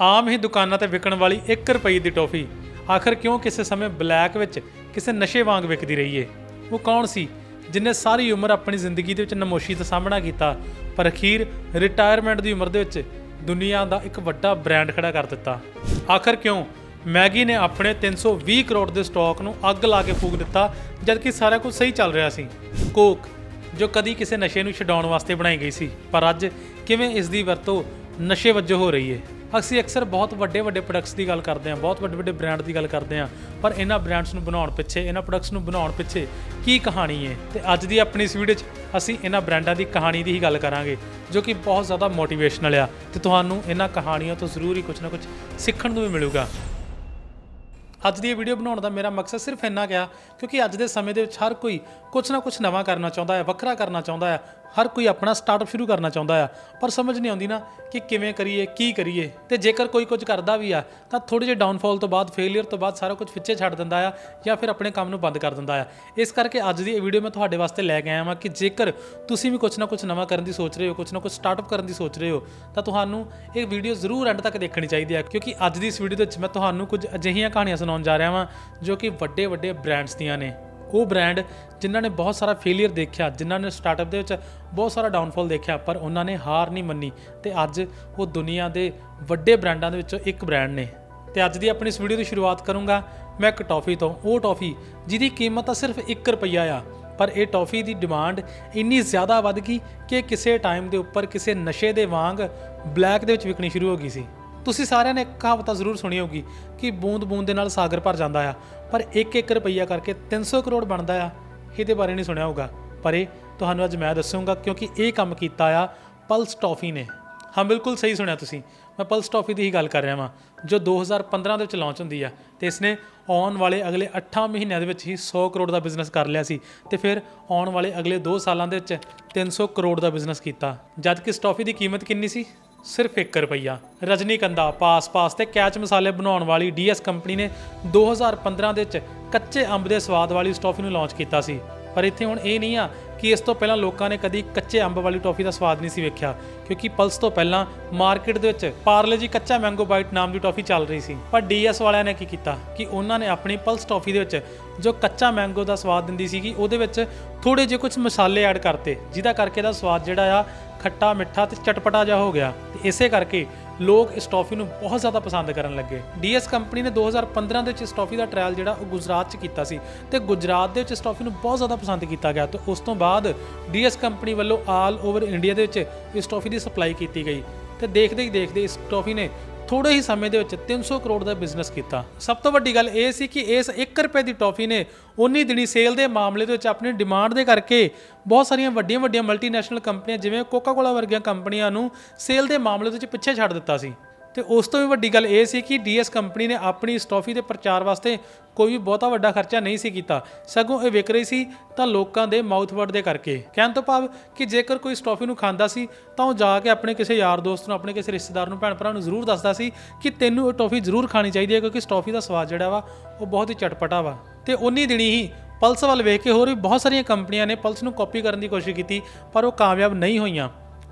ਆਮ ਹੀ ਦੁਕਾਨਾਂ ਤੇ ਵਿਕਣ ਵਾਲੀ 1 ਰੁਪਏ ਦੀ ਟੌਫੀ। ਆਖਰ ਕਿਉਂ ਕਿਸੇ ਸਮੇਂ ਬਲੈਕ ਵਿੱਚ ਕਿਸੇ ਨਸ਼ੇ ਵਾਂਗ ਵਿਕਦੀ ਰਹੀ ਏ? ਉਹ ਕੌਣ ਸੀ ਜਿਨੇ ਸਾਰੀ ਉਮਰ ਆਪਣੀ ਜ਼ਿੰਦਗੀ ਦੇ ਵਿੱਚ ਨਮੋਸ਼ੀ ਦਾ ਸਾਹਮਣਾ ਕੀਤਾ, ਪਰ ਅਖੀਰ ਰਿਟਾਇਰਮੈਂਟ ਦੀ ਉਮਰ ਦੇ ਵਿੱਚ ਦੁਨੀਆ ਦਾ ਇੱਕ ਵੱਡਾ ਬ੍ਰਾਂਡ ਖੜਾ ਕਰ ਦਿੱਤਾ। ਆਖਰ ਕਿਉਂ ਮੈਗੀ ਨੇ ਆਪਣੇ 320 ਕਰੋੜ ਦੇ ਸਟਾਕ ਨੂੰ ਅੱਗ ਲਾ ਕੇ ਫੂਕ ਦਿੱਤਾ, ਜਦਕਿ ਸਾਰਾ ਕੁਝ ਸਹੀ ਚੱਲ ਰਿਹਾ ਸੀ? ਕੋਕ, ਜੋ ਕਦੀ ਕਿਸੇ ਨਸ਼ੇ ਨੂੰ ਛਡਾਉਣ ਵਾਸਤੇ ਬਣਾਈ ਗਈ ਸੀ, ਪਰ ਅੱਜ ਕਿਵੇਂ ਇਸ ਦੀ ਵਰਤੋਂ ਨਸ਼ੇ ਵਜੋਂ ਹੋ ਰਹੀ ਹੈ ਅਸੀਂ ਅਕਸਰ ਬਹੁਤ ਵੱਡੇ ਵੱਡੇ ਪ੍ਰੋਡਕਟਸ ਦੀ ਗੱਲ ਕਰਦੇ ਹਾਂ, ਬਹੁਤ ਵੱਡੇ ਵੱਡੇ ਬ੍ਰਾਂਡ ਦੀ ਗੱਲ ਕਰਦੇ ਹਾਂ, ਪਰ ਇਹਨਾਂ ਬ੍ਰਾਂਡਸ ਨੂੰ ਬਣਾਉਣ ਪਿੱਛੇ, ਇਹਨਾਂ ਪ੍ਰੋਡਕਟਸ ਨੂੰ ਬਣਾਉਣ ਪਿੱਛੇ ਕੀ ਕਹਾਣੀ ਹੈ? ਤੇ ਅੱਜ ਦੀ ਆਪਣੀ ਇਸ ਵੀਡੀਓ 'ਚ ਅਸੀਂ ਇਹਨਾਂ ਬ੍ਰਾਂਡਾਂ ਦੀ ਕਹਾਣੀ ਦੀ ਹੀ ਗੱਲ ਕਰਾਂਗੇ, ਜੋ ਕਿ ਬਹੁਤ ਜ਼ਿਆਦਾ ਮੋਟੀਵੇਸ਼ਨਲ ਆ। ਤੇ ਤੁਹਾਨੂੰ ਇਹਨਾਂ ਕਹਾਣੀਆਂ ਤੋਂ ਜ਼ਰੂਰ ਹੀ ਕੁਝ ਨਾ ਕੁਝ ਸਿੱਖਣ ਨੂੰ ਵੀ ਮਿਲੂਗਾ। ਅੱਜ ਦੀ ਇਹ ਵੀਡੀਓ ਬਣਾਉਣ ਦਾ ਮੇਰਾ ਮਕਸਦ ਸਿਰਫ ਇੰਨਾ ਗਿਆ ਕਿਉਂਕਿ ਅੱਜ ਦੇ ਸਮੇਂ ਦੇ ਵਿੱਚ ਹਰ ਕੋਈ ਕੁਝ ਨਾ ਕੁਝ ਨਵਾਂ ਕਰਨਾ ਚਾਹੁੰਦਾ ਹੈ, ਵੱਖਰਾ ਕਰਨਾ ਚਾਹੁੰਦਾ ਹੈ ਹਰ ਕੋਈ ਆਪਣਾ ਸਟਾਰਟਅਪ ਸ਼ੁਰੂ ਕਰਨਾ ਚਾਹੁੰਦਾ ਆ, ਪਰ ਸਮਝ ਨਹੀਂ ਆਉਂਦੀ ਨਾ ਕਿ ਕਿਵੇਂ ਕਰੀਏ, ਕੀ ਕਰੀਏ। ਤੇ ਜੇਕਰ ਕੋਈ ਕੁਝ ਕਰਦਾ ਵੀ ਆ, ਤਾਂ ਥੋੜੇ ਜਿਹੇ ਡਾਊਨਫਾਲ ਤੋਂ ਬਾਅਦ ਫੇਲਿਅਰ ਤੋਂ ਬਾਅਦ ਸਾਰਾ ਕੁਝ ਪਿੱਛੇ ਛੱਡ ਦਿੰਦਾ ਆ ਜਾਂ ਫਿਰ ਆਪਣੇ ਕੰਮ ਨੂੰ ਬੰਦ ਕਰ ਦਿੰਦਾ ਆ। ਇਸ ਕਰਕੇ ਅੱਜ ਦੀ ਇਹ ਵੀਡੀਓ ਮੈਂ ਤੁਹਾਡੇ ਵਾਸਤੇ ਲੈ ਕੇ ਆਇਆ ਹਾਂ ਕਿ ਜੇਕਰ ਤੁਸੀਂ ਵੀ ਕੁਝ ਨਾ ਕੁਝ ਨਵਾਂ ਕਰਨ ਦੀ ਸੋਚ ਰਹੇ ਹੋ, ਕੁਝ ਨਾ ਕੁਝ ਸਟਾਰਟਅਪ ਕਰਨ ਦੀ ਸੋਚ ਰਹੇ ਹੋ, ਤਾਂ ਤੁਹਾਨੂੰ ਇਹ ਵੀਡੀਓ ਜ਼ਰੂਰ ਐਂਡ ਤੱਕ ਦੇਖਣੀ ਚਾਹੀਦੀ ਹੈ ਕਿਉਂਕਿ ਅੱਜ ਦੀ ਇਸ ਵੀਡੀਓ ਦੇ ਵਿੱਚ ਮੈਂ ਤੁਹਾਨੂੰ ਕੁਝ ਅਜਿਹੀਆਂ ਕਹਾਣੀਆਂ ਸੁਣਾਉਣ ਜਾ ਰਿਹਾ ਹਾਂ ਜੋ ਕਿ ਵੱਡੇ ਵੱਡੇ ਬ੍ਰਾਂਡਸ ਦੀਆਂ ਨੇ। ਉਹ ਬ੍ਰਾਂਡ ਜਿਨ੍ਹਾਂ ਨੇ ਬਹੁਤ ਸਾਰਾ ਫੇਲਿਅਰ ਦੇਖਿਆ, ਜਿਨ੍ਹਾਂ ਨੇ ਸਟਾਰਟਅਪ ਦੇ ਵਿੱਚ ਬਹੁਤ ਸਾਰਾ ਡਾਊਨਫਾਲ ਦੇਖਿਆ, ਪਰ ਉਹਨਾਂ ਨੇ ਹਾਰ ਨਹੀਂ ਮੰਨੀ ਤੇ ਅੱਜ ਉਹ ਦੁਨੀਆ ਦੇ ਵੱਡੇ ਬ੍ਰਾਂਡਾਂ ਦੇ ਵਿੱਚੋਂ ਇੱਕ ਬ੍ਰਾਂਡ ਨੇ। ਤੇ ਅੱਜ ਦੀ ਆਪਣੀ ਇਸ ਵੀਡੀਓ ਦੀ ਸ਼ੁਰੂਆਤ ਕਰੂੰਗਾ ਮੈਂ ਇੱਕ ਟੌਫੀ ਤੋਂ। ਉਹ ਟੌਫੀ ਜਿਹਦੀ ਕੀਮਤ ਤਾਂ ਸਿਰਫ 1 ਰੁਪਈਆ ਆ, ਪਰ ਇਹ ਟੌਫੀ ਦੀ ਡਿਮਾਂਡ ਇੰਨੀ ਜ਼ਿਆਦਾ ਵੱਧ ਗਈ ਕਿ ਕਿਸੇ ਟਾਈਮ ਦੇ ਉੱਪਰ ਕਿਸੇ ਨਸ਼ੇ ਦੇ ਵਾਂਗ ਬਲੈਕ ਦੇ ਵਿੱਚ ਵਿਕਣੀ ਸ਼ੁਰੂ ਹੋ ਗਈ ਸੀ। ਤੁਸੀਂ ਸਾਰਿਆਂ ਨੇ ਇੱਕ ਕਹਾਵਤ ਤਾਂ ਜ਼ਰੂਰ ਸੁਣੀ ਹੋਗੀ ਕਿ ਬੂੰਦ ਬੂੰਦ ਦੇ ਨਾਲ ਸਾਗਰ ਭਰ ਜਾਂਦਾ ਆ, ਪਰ 1-1 ਰੁਪਈਆ ਕਰਕੇ 300 ਕਰੋੜ ਬਣਦਾ ਆ, ਇਹਦੇ ਬਾਰੇ ਨਹੀਂ ਸੁਣਿਆ ਹੋਗਾ ਪਰ ਇਹ ਤੁਹਾਨੂੰ ਅੱਜ ਮੈਂ ਦੱਸੂਗਾ ਕਿਉਂਕਿ ਇਹ ਕੰਮ ਕੀਤਾ ਆ ਪਲਸ ਟੌਫੀ ਨੇ। ਹਾਂ, ਬਿਲਕੁਲ ਸਹੀ ਸੁਣਿਆ ਤੁਸੀਂ। ਮੈਂ ਪਲਸ ਟੌਫੀ ਦੀ ਹੀ ਗੱਲ ਕਰ ਰਿਹਾ ਵਾਂ, ਜੋ 2015 ਦੇ ਵਿੱਚ ਲਾਂਚ ਹੁੰਦੀ ਆ ਤੇ ਇਸਨੇ ਆਉਣ ਵਾਲੇ ਅਗਲੇ 8 ਮਹੀਨਿਆਂ ਦੇ ਵਿੱਚ ਹੀ 100 ਕਰੋੜ ਦਾ ਬਿਜ਼ਨਸ ਕਰ ਲਿਆ ਸੀ ਤੇ ਫਿਰ ਆਉਣ ਵਾਲੇ ਅਗਲੇ 2 ਸਾਲਾਂ ਦੇ ਵਿੱਚ 300 ਕਰੋੜ ਦਾ ਬਿਜ਼ਨਸ ਕੀਤਾ। ਜਦ ਕਿ ਇਸ ਟੌਫੀ ਦੀ ਕੀਮਤ ਕਿੰਨੀ ਸੀ? ਸਿਰਫ 1 ਰੁਪਈਆ। ਰਜਨੀਕੰਦਾ ਪਾਸ ਪਾਸ ਤੇ ਕੈਚ ਮਸਾਲੇ ਬਣਾਉਣ ਵਾਲੀ ਡੀਐਸ ਕੰਪਨੀ ਨੇ 2015 ਦੇ ਵਿੱਚ ਕੱਚੇ ਅੰਬ ਦੇ ਸਵਾਦ ਵਾਲੀ ਇਸ ਟੌਫੀ ਨੂੰ ਲਾਂਚ ਕੀਤਾ ਸੀ। ਪਰ ਇੱਥੇ ਹੁਣ ਇਹ ਨਹੀਂ ਆ ਕਿ ਇਸ ਤੋਂ ਪਹਿਲਾਂ ਲੋਕਾਂ ਨੇ ਕਦੀ ਕੱਚੇ ਅੰਬ ਵਾਲੀ ਟੌਫੀ ਦਾ ਸਵਾਦ ਨਹੀਂ ਸੀ ਵੇਖਿਆ, ਕਿਉਂਕਿ ਪਲਸ ਤੋਂ ਪਹਿਲਾਂ ਮਾਰਕੀਟ ਦੇ ਵਿੱਚ ਪਾਰਲੇ ਜੀ ਕੱਚਾ ਮੈਂਗੋ ਬਾਈਟ ਨਾਮ ਦੀ ਟੌਫੀ ਚੱਲ ਰਹੀ ਸੀ। ਪਰ ਡੀਐਸ ਵਾਲਿਆਂ ਨੇ ਕੀ ਕੀਤਾ ਕਿ ਉਹਨਾਂ ਨੇ ਆਪਣੀ ਪਲਸ ਟੌਫੀ ਦੇ ਵਿੱਚ ਜੋ ਕੱਚਾ ਮੈਂਗੋ ਦਾ ਸਵਾਦ ਦਿੰਦੀ ਸੀਗੀ, ਉਹਦੇ ਵਿੱਚ ਥੋੜੇ ਜਿਹੇ ਕੁਝ ਮਸਾਲੇ ਐਡ ਕਰਤੇ, ਜਿਹਦਾ ਕਰਕੇ ਇਹਦਾ ਸਵਾਦ ਜਿਹੜਾ ਆ ਖੱਟਾ, ਮਿੱਠਾ ਤੇ ਚਟਪਟਾ ਜਿਹਾ ਹੋ ਗਿਆ। ਤੇ ਇਸੇ ਕਰਕੇ ਲੋਕ ਇਸ ਟੌਫੀ ਨੂੰ ਬਹੁਤ ਜ਼ਿਆਦਾ ਪਸੰਦ ਕਰਨ ਲੱਗੇ। ਡੀਐਸ ਕੰਪਨੀ ਨੇ 2015 ਦੇ ਵਿੱਚ ਇਸ ਟੌਫੀ ਦਾ ਟ੍ਰਾਇਲ ਜਿਹੜਾ ਉਹ ਗੁਜਰਾਤ 'ਚ ਕੀਤਾ ਸੀ ਤੇ ਗੁਜਰਾਤ ਦੇ ਵਿੱਚ ਇਸ ਟੌਫੀ ਨੂੰ ਬਹੁਤ ਜ਼ਿਆਦਾ ਪਸੰਦ ਕੀਤਾ ਗਿਆ ਤੇ ਉਸ ਤੋਂ ਬਾਅਦ ਡੀਐਸ ਕੰਪਨੀ ਵੱਲੋਂ ਆਲ ਓਵਰ ਇੰਡੀਆ ਦੇ ਵਿੱਚ ਇਸ ਟੌਫੀ ਦੀ ਸਪਲਾਈ ਕੀਤੀ ਗਈ। ਤੇ ਦੇਖਦੇ ਹੀ ਦੇਖਦੇ ਇਸ ਟੌਫੀ ਨੇ ਥੋੜੇ ਹੀ ਸਮੇਂ ਦੇ ਵਿੱਚ 300 ਕਰੋੜ ਦਾ ਬਿਜ਼ਨਸ ਕੀਤਾ। ਸਭ ਤੋਂ ਵੱਡੀ ਗੱਲ ਇਹ ਸੀ ਕਿ ਇਸ 1 ਰੁਪਏ ਦੀ ਟੌਫੀ ਨੇ ਉਨੀ ਦਿਨੀ ਸੇਲ ਦੇ ਮਾਮਲੇ ਦੇ ਵਿੱਚ ਆਪਣੀ ਡਿਮਾਂਡ ਦੇ ਕਰਕੇ ਬਹੁਤ ਸਾਰੀਆਂ ਵੱਡੀਆਂ ਵੱਡੀਆਂ ਮਲਟੀਨੈਸ਼ਨਲ ਕੰਪਨੀਆਂ ਜਿਵੇਂ ਕੋਕਾ-ਕੋਲਾ ਵਰਗੀਆਂ ਕੰਪਨੀਆਂ ਨੂੰ ਸੇਲ ਦੇ ਮਾਮਲੇ ਦੇ ਵਿੱਚ ਪਿੱਛੇ ਛੱਡ ਦਿੱਤਾ ਸੀ। ਤੇ ਉਸ ਤੋਂ ਵੀ ਵੱਡੀ ਗੱਲ ਇਹ ਸੀ ਕਿ ਡੀਐਸ ਕੰਪਨੀ ਨੇ ਆਪਣੀ ਇਸ ਟੌਫੀ ਦੇ ਪ੍ਰਚਾਰ ਵਾਸਤੇ ਕੋਈ ਵੀ ਬਹੁਤਾ ਵੱਡਾ ਖਰਚਾ ਨਹੀਂ ਸੀ ਕੀਤਾ। ਸਗੋਂ ਇਹ ਵਿਕ ਰਹੀ ਸੀ ਤਾਂ ਲੋਕਾਂ ਦੇ ਮਾਊਥ ਵਰਡ ਦੇ ਕਰਕੇ। ਕਹਿਣ ਤੋਂ ਭਾਵ ਕਿ ਜੇਕਰ ਕੋਈ ਇਸ ਟੌਫੀ ਨੂੰ ਖਾਂਦਾ ਸੀ, ਤਾਂ ਉਹ ਜਾ ਕੇ ਆਪਣੇ ਕਿਸੇ ਯਾਰ ਦੋਸਤ ਨੂੰ, ਆਪਣੇ ਕਿਸੇ ਰਿਸ਼ਤੇਦਾਰ ਨੂੰ ਭੈਣ ਭਰਾ ਨੂੰ ਜ਼ਰੂਰ ਦੱਸਦਾ ਸੀ ਕਿ ਤੈਨੂੰ ਇਹ ਟੌਫੀ ਜ਼ਰੂਰ ਖਾਣੀ ਚਾਹੀਦੀ ਹੈ ਕਿਉਂਕਿ ਇਸ ਟੌਫੀ ਦਾ ਸਵਾਦ ਜਿਹੜਾ ਵਾ, ਉਹ ਬਹੁਤ ਹੀ ਚਟਪਟਾ ਵਾ। ਤੇ ਉਨੀ ਦਿਨੀ ਹੀ ਪਲਸ ਵੱਲ ਵੇਖ ਕੇ ਹੋਰ ਵੀ ਬਹੁਤ ਸਾਰੀਆਂ ਕੰਪਨੀਆਂ ਨੇ ਪਲਸ ਨੂੰ ਕਾਪੀ ਕਰਨ ਦੀ ਕੋਸ਼ਿਸ਼ ਕੀਤੀ, ਪਰ ਉਹ ਕਾਮਯਾਬ ਨਹੀਂ ਹੋਈਆਂ।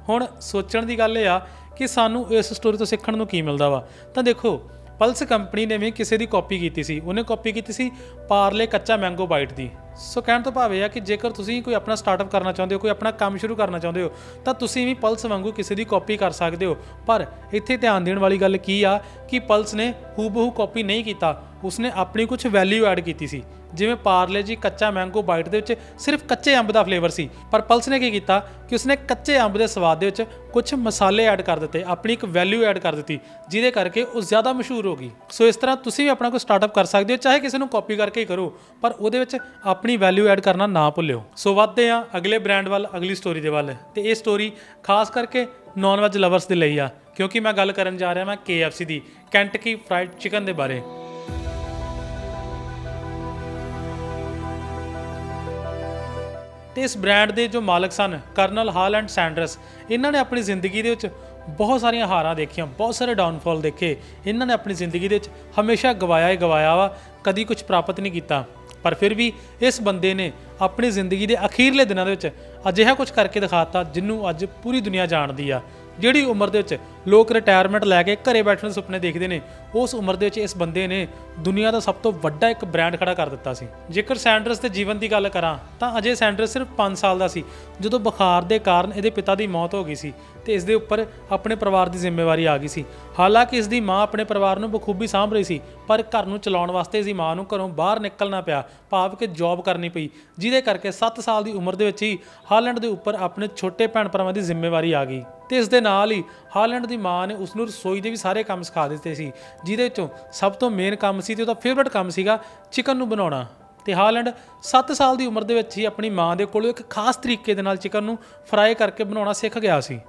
ਹੁਣ ਸੋਚਣ ਦੀ ਗੱਲ ਇਹ ਆ ਕਿ ਸਾਨੂੰ ਇਸ ਸਟੋਰੀ ਤੋਂ ਸਿੱਖਣ ਨੂੰ ਕੀ ਮਿਲਦਾ ਵਾ? ਤਾਂ ਦੇਖੋ ਪਲਸ ਕੰਪਨੀ ਨੇ ਵੀ ਕਿਸੇ ਦੀ ਕਾਪੀ ਕੀਤੀ ਸੀ। ਉਹਨੇ ਕਾਪੀ ਕੀਤੀ ਸੀ ਪਾਰਲੇ ਕੱਚਾ ਮੈਂਗੋ ਬਾਈਟ ਦੀ। ਸੋ ਕਹਿਣ ਤੋਂ ਭਾਵ ਇਹ ਆ ਕਿ ਜੇਕਰ ਤੁਸੀਂ ਕੋਈ ਆਪਣਾ ਸਟਾਰਟਅਪ ਕਰਨਾ ਚਾਹੁੰਦੇ ਹੋ, ਕੋਈ ਆਪਣਾ ਕੰਮ ਸ਼ੁਰੂ ਕਰਨਾ ਚਾਹੁੰਦੇ ਹੋ, ਤਾਂ ਤੁਸੀਂ ਵੀ ਪਲਸ ਵਾਂਗੂ ਕਿਸੇ ਦੀ ਕਾਪੀ ਕਰ ਸਕਦੇ ਹੋ। ਪਰ ਇੱਥੇ ਧਿਆਨ ਦੇਣ ਵਾਲੀ ਗੱਲ ਕੀ ਆ ਕਿ ਪਲਸ ਨੇ ਹੂਬਹੂ ਕਾਪੀ ਨਹੀਂ ਕੀਤਾ। ਉਸਨੇ ਆਪਣੀ ਕੁਝ ਵੈਲਿਊ ਐਡ ਕੀਤੀ ਸੀ। ਜਿਵੇਂ ਪਾਰਲੇ ਜੀ ਕੱਚਾ ਮੈਂਗੋ ਬਾਈਟ ਦੇ ਵਿੱਚ ਸਿਰਫ ਕੱਚੇ ਅੰਬ ਦਾ ਫਲੇਵਰ ਸੀ। ਪਰ ਪਲਸ ਨੇ ਕੀ ਕੀਤਾ ਕਿ ਉਸਨੇ ਕੱਚੇ ਅੰਬ ਦੇ ਸਵਾਦ ਦੇ ਵਿੱਚ ਕੁਝ ਮਸਾਲੇ ਐਡ ਕਰ ਦਿੱਤੇ, ਆਪਣੀ ਇੱਕ ਵੈਲਿਊ ਐਡ ਕਰ ਦਿੱਤੀ, ਜਿਹਦੇ ਕਰਕੇ ਉਹ ਜ਼ਿਆਦਾ ਮਸ਼ਹੂਰ ਹੋ ਗਈ। ਸੋ ਇਸ ਤਰ੍ਹਾਂ ਤੁਸੀਂ ਵੀ ਆਪਣਾ ਕੋਈ ਸਟਾਰਟਅਪ ਕਰ ਸਕਦੇ ਹੋ, ਚਾਹੇ ਕਿਸੇ ਨੂੰ ਕਾਪੀ ਕਰਕੇ ਹੀ ਕਰੋ, ਪਰ ਉਹਦੇ ਵਿੱਚ ਆਪਣੀ ਵੈਲਿਊ ਐਡ ਕਰਨਾ ਨਾ ਭੁੱਲਿਓ। ਸੋ ਵੱਧਦੇ ਆ ਅਗਲੇ ਬ੍ਰਾਂਡ ਵੱਲ, ਅਗਲੀ ਸਟੋਰੀ ਦੇ ਵੱਲ। ਤੇ ਇਹ ਸਟੋਰੀ ਖਾਸ ਕਰਕੇ ਨਾਨ ਵੈਜ ਲਵਰਸ ਦੇ ਲਈ ਆ, ਕਿਉਂਕਿ ਮੈਂ ਗੱਲ ਕਰਨ ਜਾ ਰਿਹਾ ਮੈਂ KFC ਦੀ ਕੈਂਟਕੀ ਫਰਾਈਡ ਚਿਕਨ ਦੇ ਬਾਰੇ। ਤੇ ਇਸ ਬ੍ਰਾਂਡ ਦੇ ਜੋ ਮਾਲਕ ਸਨ, ਕਰਨਲ ਹਾਲ ਐਂਡ ਸੈਂਡਰਸ, ਇਹਨਾਂ ਨੇ ਆਪਣੀ ਜ਼ਿੰਦਗੀ ਦੇ ਵਿੱਚ ਬਹੁਤ ਸਾਰੀਆਂ ਹਾਰਾਂ ਦੇਖੀਆਂ, ਬਹੁਤ ਸਾਰੇ ਡਾਊਨਫਾਲ ਦੇਖੇ। ਇਹਨਾਂ ਨੇ ਆਪਣੀ ਜ਼ਿੰਦਗੀ ਦੇ ਵਿੱਚ ਹਮੇਸ਼ਾ ਗਵਾਇਆ ਹੀ ਗਵਾਇਆ ਵਾ, ਕਦੀ ਕੁਝ ਪ੍ਰਾਪਤ ਨਹੀਂ ਕੀਤਾ। ਪਰ ਫਿਰ ਵੀ ਇਸ ਬੰਦੇ ਨੇ ਆਪਣੀ ਜ਼ਿੰਦਗੀ ਦੇ ਅਖੀਰਲੇ ਦਿਨਾਂ ਦੇ ਵਿੱਚ ਅਜਿਹਾ ਕੁਝ ਕਰਕੇ ਦਿਖਾਤਾ ਜਿਹਨੂੰ ਅੱਜ ਪੂਰੀ ਦੁਨੀਆ ਜਾਣਦੀ ਆ, ਜਿਹੜੀ ਉਮਰ ਦੇ ਵਿੱਚ ਲੋਕ ਰਿਟਾਇਰਮੈਂਟ ਲੈ ਕੇ ਘਰੇ ਬੈਠਣ ਦੇ ਸੁਪਨੇ ਦੇਖਦੇ ਨੇ। ਉਸ ਉਮਰ ਦੇ ਵਿੱਚ ਇਸ ਬੰਦੇ ਨੇ ਦੁਨੀਆ ਦਾ ਸਭ ਤੋਂ ਵੱਡਾ ਇੱਕ ਬ੍ਰਾਂਡ ਖੜਾ ਕਰ ਦਿੱਤਾ ਸੀ। ਜੇਕਰ ਸੈਂਡਰਸ ਦੇ ਜੀਵਨ ਦੀ ਗੱਲ ਕਰਾਂ, ਤਾਂ ਅਜੇ ਸੈਂਡਰਸ ਸਿਰਫ 5 ਸਾਲ ਦਾ ਸੀ। ਜਦੋਂ ਬੁਖਾਰ ਦੇ ਕਾਰਨ ਇਹਦੇ ਪਿਤਾ ਦੀ ਮੌਤ ਹੋ ਗਈ ਸੀ, ਤੇ ਇਸ ਦੇ ਉੱਪਰ ਆਪਣੇ ਪਰਿਵਾਰ ਦੀ ਜ਼ਿੰਮੇਵਾਰੀ ਆ ਗਈ ਸੀ। ਹਾਲਾਂਕਿ ਇਸ ਦੀ ਮਾਂ ਆਪਣੇ ਪਰਿਵਾਰ ਨੂੰ ਬਖੂਬੀ ਸਾਂਭ ਰਹੀ ਸੀ, ਪਰ ਘਰ ਨੂੰ ਚਲਾਉਣ ਵਾਸਤੇ ਇਸ ਦੀ ਮਾਂ ਨੂੰ ਘਰੋਂ ਬਾਹਰ ਨਿਕਲਣਾ ਪਿਆ, ਭਾਵ ਕਿ ਜੌਬ ਕਰਨੀ ਪਈ, ਜਿਹਦੇ ਕਰਕੇ 7 ਸਾਲ ਦੀ ਉਮਰ ਦੇ ਵਿੱਚ ਹੀ ਹਾਲੈਂਡ ਦੇ ਉੱਪਰ ਆਪਣੇ ਛੋਟੇ ਭੈਣ ਭਰਾਵਾਂ ਦੀ ਜ਼ਿੰਮੇਵਾਰੀ ਆ ਗਈ। ਤੇ ਇਸ ਦੇ ਨਾਲ ਹੀ ਹਾਲੈਂਡ ਦੀ ਮਾਂ ਨੇ ਉਸ ਨੂੰ ਰਸੋਈ ਦੇ ਵੀ ਸਾਰੇ ਕੰਮ ਸਿਖਾ ਦਿੱਤੇ ਸੀ, ਜਿਹਦੇ ਵਿੱਚੋਂ ਸਭ ਤੋਂ ਮੇਨ ਕੰਮ ਸੀ ਤੇ ਉਹਦਾ ਫੇਵਰਿਟ ਕੰਮ ਸੀਗਾ ਚਿਕਨ ਨੂੰ ਬਣਾਉਣਾ। ਤੇ ਹਾਲੈਂਡ 7 ਸਾਲ ਦੀ ਉਮਰ ਦੇ ਵਿੱਚ ਹੀ ਆਪਣੀ ਮਾਂ ਦੇ ਕੋਲੋਂ ਇੱਕ ਖਾਸ ਤਰੀਕੇ ਦੇ ਨਾਲ ਚਿਕਨ ਨੂੰ ਫਰਾਈ ਕਰਕੇ ਬਣਾਉਣਾ ਸਿੱਖ ਗਿਆ ਸੀ।